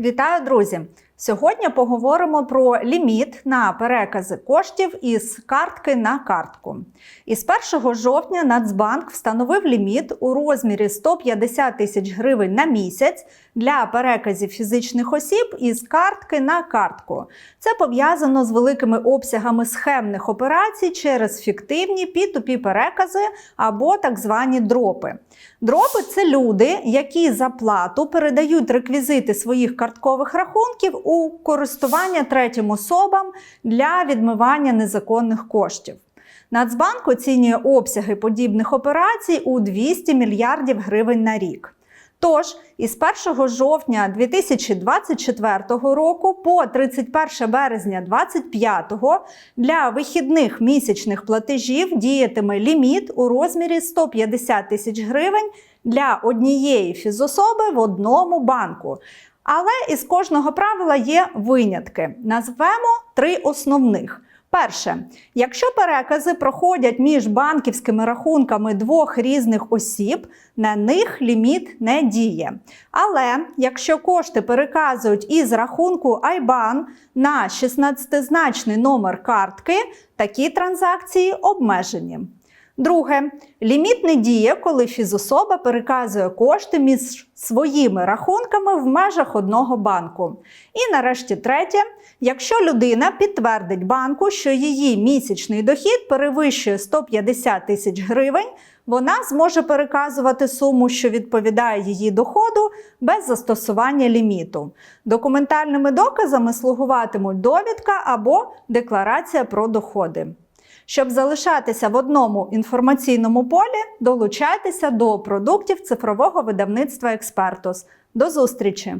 Вітаю, друзі! Сьогодні поговоримо про ліміт на перекази коштів із картки на картку. Із 1 жовтня Нацбанк встановив ліміт у розмірі 150 тисяч гривень на місяць для переказів фізичних осіб із картки на картку. Це пов'язано з великими обсягами схемних операцій через фіктивні P2P перекази або так звані дропи. Дропи це люди, які за плату передають реквізити своїх карткових рахунків у користування третім особам для відмивання незаконних коштів. Нацбанк оцінює обсяги подібних операцій у 200 мільярдів гривень на рік. Тож, із 1 жовтня 2024 року по 31 березня 2025 для вихідних місячних платежів діятиме ліміт у розмірі 150 тисяч гривень для однієї фізособи в одному банку. Але із кожного правила є винятки. Назвемо три основних. Перше, якщо перекази проходять між банківськими рахунками двох різних осіб, на них ліміт не діє. Але якщо кошти переказують із рахунку IBAN на 16-значний номер картки, такі транзакції обмежені. Друге, ліміт не діє, коли фізособа переказує кошти між своїми рахунками в межах одного банку. І нарешті третє, якщо людина підтвердить банку, що її місячний дохід перевищує 150 тисяч гривень, вона зможе переказувати суму, що відповідає її доходу, без застосування ліміту. Документальними доказами слугуватимуть довідка або декларація про доходи. Щоб залишатися в одному інформаційному полі, долучайтеся до продуктів цифрового видавництва Експертус. До зустрічі!